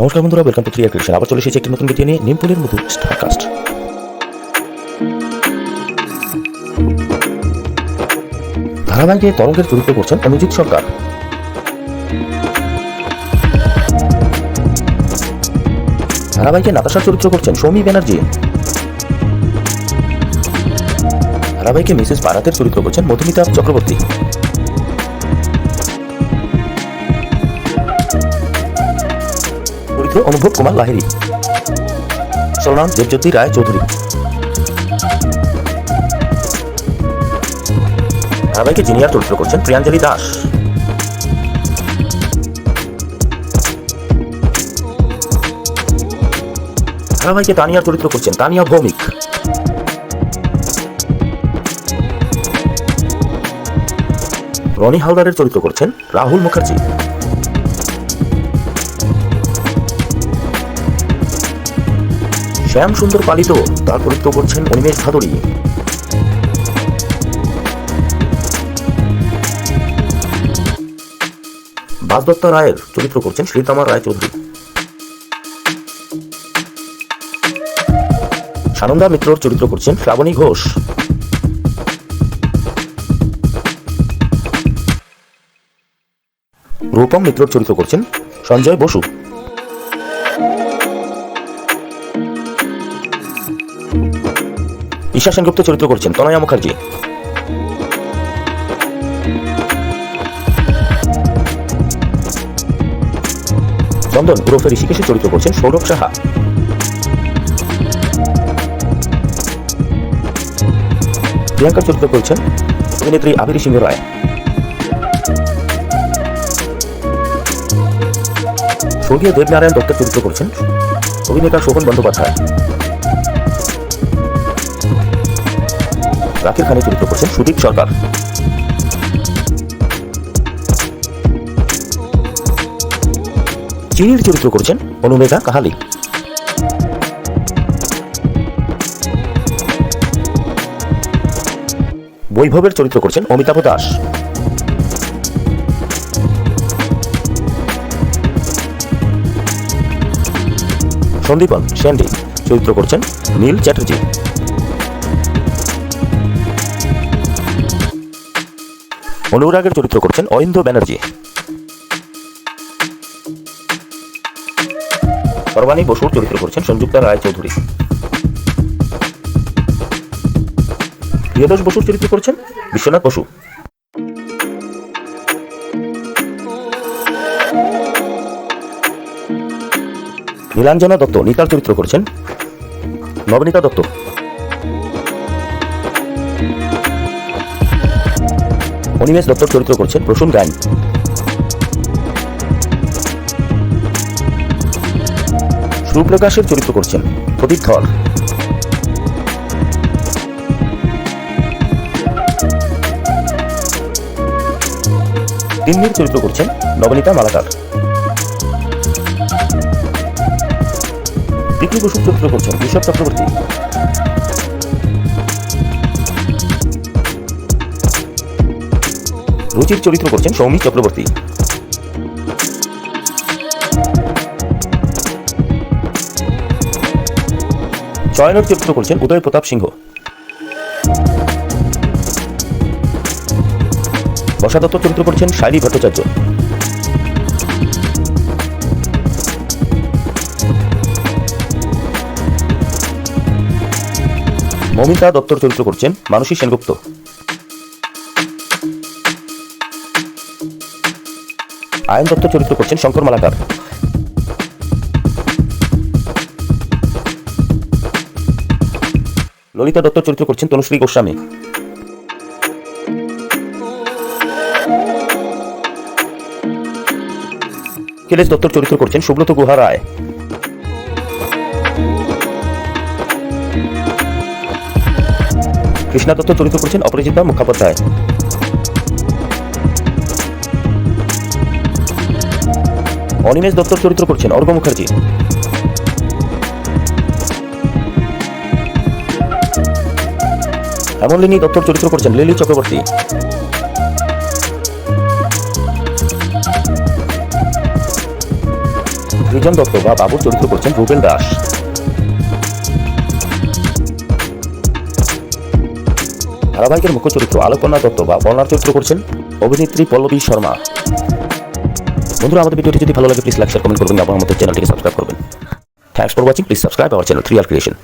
নমস্কার বন্ধুরা welcome to থ্রিয়া creation আবার চলে এসেছি একটি নতুন ভিডিও নিয়ে নিমপুলের মতো স্টারকাস্ট ধারাবাহিকে তরঙ্গের চরিত্র করছেন অনুজিৎ সরকার। ধারাবাহিকে নাতাশার চরিত্র করছেন সৌমি ব্যানার্জি। ধারাবাহিকে মিসেস বারাতের চরিত্র করছেন মধুমিতা চক্রবর্তী। চরিত্র অনুভব কুমার লাহিড়ী। সলনাম দেবজ্যোতি রায় চৌধুরী। ধারাবাহিকে জিনিয়ার চরিত্র করছেন প্রিয়াঞ্জলি দাস। ধারাবাহিকে তানিয়ার চরিত্র করছেন তানিয়া ভৌমিক। রনি হালদারের চরিত্র করছেন রাহুল মুখার্জি। শ্যাম সুন্দর পালিত তার চরিত্র করছেন অনিমেষ ভাদুরী বাসদত্তা রায়ের চরিত্র করছেন শ্রীতামা রায় চৌধুরী সানন্দা মিত্রর চরিত্র করছেন শ্রাবণী ঘোষ। রূপম মিত্রর চরিত্র করছেন সঞ্জয় বসু। ঈশা সেনগুপ্ত চরিত্র করছেন, তনয়া মুখার্জি। চন্দন ওরফে ঋষিকেশের চরিত্র করছেন সৌরভ সাহা। প্রিয়াঙ্কার চরিত্র করছেন অভিনেত্রী আবিরি সিংহ রায়। স্বর্গীয় দেবনারায়ণ দত্তের চরিত্র করছেন অভিনেতা শোভন বন্দ্যোপাধ্যায়। রাকিব খানের চরিত্র করছেন সুদীপ সরকার। চিনির চরিত্র করছেন অনুমেধা কাহালি। বৈভবের চরিত্র করছেন অমিতাভ দাস। সন্দীপন স্যান্ডি চরিত্র করছেন নীল চ্যাটার্জি। অনুরাগের চরিত্র করছেন অরিন্দ ব্যানার্জি। সর্বাণী বসুর চরিত্র করছেন সংযুক্তা রায় চৌধুরী প্রিয়দোষ বসুর চরিত্র করছেন বিশ্বনাথ বসু। নীলাঞ্জনা দত্ত, নিতার চরিত্র করছেন নবনীতা দত্ত। অনিমেষ দত্তর চরিত্র করছেন প্রসূন গায়ন। সুপ্রকাশের চরিত্র করছেন প্রদীপ ধর। তিন্নির চরিত্র করছেন নবনীতা মালাকার। বিক্রি বসুর চরিত্র করছেন ঋষভ চক্রবর্তী। রুচির চরিত্র করছেন সৌমিক চক্রবর্তী। চয়নের চরিত্র করছেন উদয় প্রতাপ সিংহ। বসা দত্ত চরিত্র করছেন শাইলী ভট্টাচার্য। মমিতা দত্তর চরিত্র করছেন মানসী সেনগুপ্ত। আয়ন দত্ত চরিত্র করছেন শঙ্কর মালাকার। ললিতা দত্ত চরিত্র করছেন তনুশ্রী গোস্বামী। কেলেশ দত্তর চরিত্র করছেন সুব্রত গুহা রায়। কৃষ্ণা দত্ত চরিত্র করছেন অপরাজিতা মুখোপাধ্যায়। অনিমেষ দত্তর চরিত্র করছেন অর্ঘ মুখার্জি। হেমনলিনী দত্তর চরিত্র করছেন লিলি চক্রবর্তী। সৃজন দত্ত বা বাবুর চরিত্র করছেন রুবেল দাস। ধারাবাহিকের মুখ্য চরিত্র আলোকনা দত্ত বা বর্ণার চরিত্র করছেন অভিনেত্রী পল্লবী শর্মা। বন্ধুরা, আমাদের ভিডিওটি যদি ভালো লাগে প্লিজ লাইক শেয়ার কমেন্ট করবেন এবং আমাদের চ্যানেলটিকে সাবস্ক্রাইব করবেন। Thanks for watching please subscribe our channel three R creation